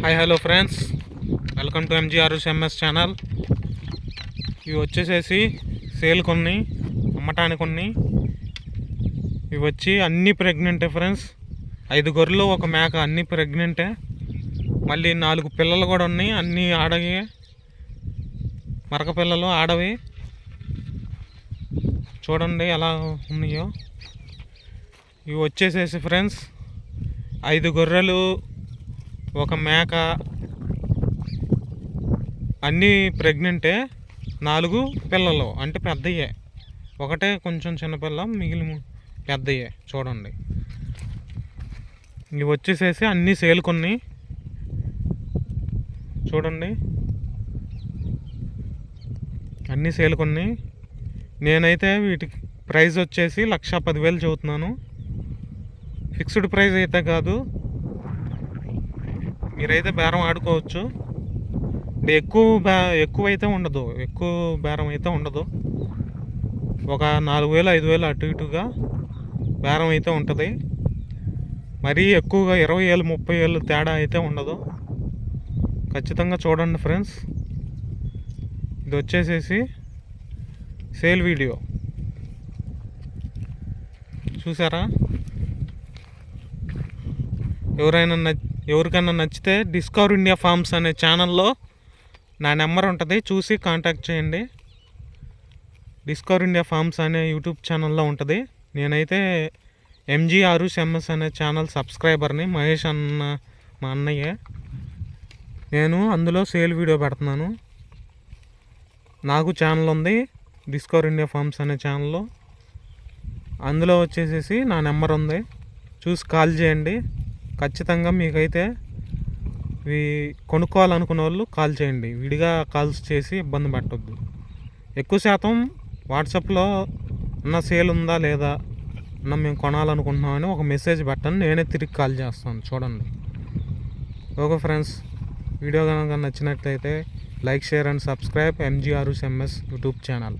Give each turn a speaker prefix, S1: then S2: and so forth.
S1: Hi hello friends welcome to MGRS MS channel ఇవి వచ్చేసేసి sale కొన్ని అమ్మటానికి కొన్ని. ఇవి వచ్చి అన్నీ ప్రెగ్నెంటే ఫ్రెండ్స్ ఐదు గొర్రెలు ఒక మేక అన్నీ ప్రెగ్నెంటే మళ్ళీ నాలుగు పిల్లలు కూడా ఉన్నాయి అన్నీ ఆడవి. మరక పిల్లలు ఆడవి. చూడండి ఎలా ఉన్నాయో. ఇవి వచ్చేసేసి ఫ్రెండ్స్ ఐదు గొర్రెలు ఒక మేక అన్నీ ప్రెగ్నెంటే నాలుగు పిల్లలు అంటే పెద్దయ్యే. ఒకటే కొంచెం చిన్నపిల్ల మిగిలి పెద్దయ్యే చూడండి. ఇవి వచ్చేసేసి అన్నీ సేల్ కొన్ని చూడండి. అన్నీ సేల్ కొన్ని నేనైతే వీటికి ప్రైస్ వచ్చేసి లక్ష పదివేలు చదువుతున్నాను ఫిక్స్డ్ ప్రైస్ అయితే కాదు. మీరైతే బేరం ఆడుకోవచ్చు. అంటే ఎక్కువ బే ఎక్కువ అయితే ఉండదు. ఎక్కువ బేరం అయితే ఉండదు. ఒక నాలుగు వేలు ఐదు వేలు అటు ఇటుగా బేరం అయితే ఉంటుంది. మరీ ఎక్కువగా ఇరవై ఏళ్ళు ముప్పై ఏళ్ళు తేడా అయితే ఉండదు. ఖచ్చితంగా చూడండి ఫ్రెండ్స్. ఇది వచ్చేసేసి సేల్ వీడియో. చూసారా? ఎవరైనా నచ్ ఎవరికైనా నచ్చితే డిస్కవర్ ఇండియా ఫార్మ్స్ అనే ఛానల్లో నా నెంబర్ ఉంటుంది చూసి కాంటాక్ట్ చేయండి. డిస్కవర్ ఇండియా ఫార్మ్స్ అనే యూట్యూబ్ ఛానల్లో ఉంటుంది. నేనైతే ఎంజీఆర్ ఎంఎస్ అనే ఛానల్ సబ్స్క్రైబర్ని మహేష్ అన్న మా అన్నయ్య. నేను అందులో సేల్ వీడియో పెడుతున్నాను. నాకు ఛానల్ ఉంది డిస్కవర్ ఇండియా ఫార్మ్స్ అనే ఛానల్లో అందులో వచ్చేసేసి నా నెంబర్ ఉంది. చూసి కాల్ చేయండి. ఖచ్చితంగా మీకైతే ఇవి కొనుక్కోవాలనుకున్న వాళ్ళు కాల్ చేయండి. విడిగా కాల్స్ చేసి ఇబ్బంది పెట్టొద్దు. ఎక్కువ శాతం వాట్సాప్లో అన్న సేల్ ఉందా లేదా? అన్న మేము కొనాలనుకుంటున్నామని ఒక మెసేజ్ పెట్టండి. నేనే తిరిగి కాల్ చేస్తాను. చూడండి. Okay friends. వీడియో కనుక నచ్చినట్లయితే like share and subscribe. MGRSMS MS YouTube channel.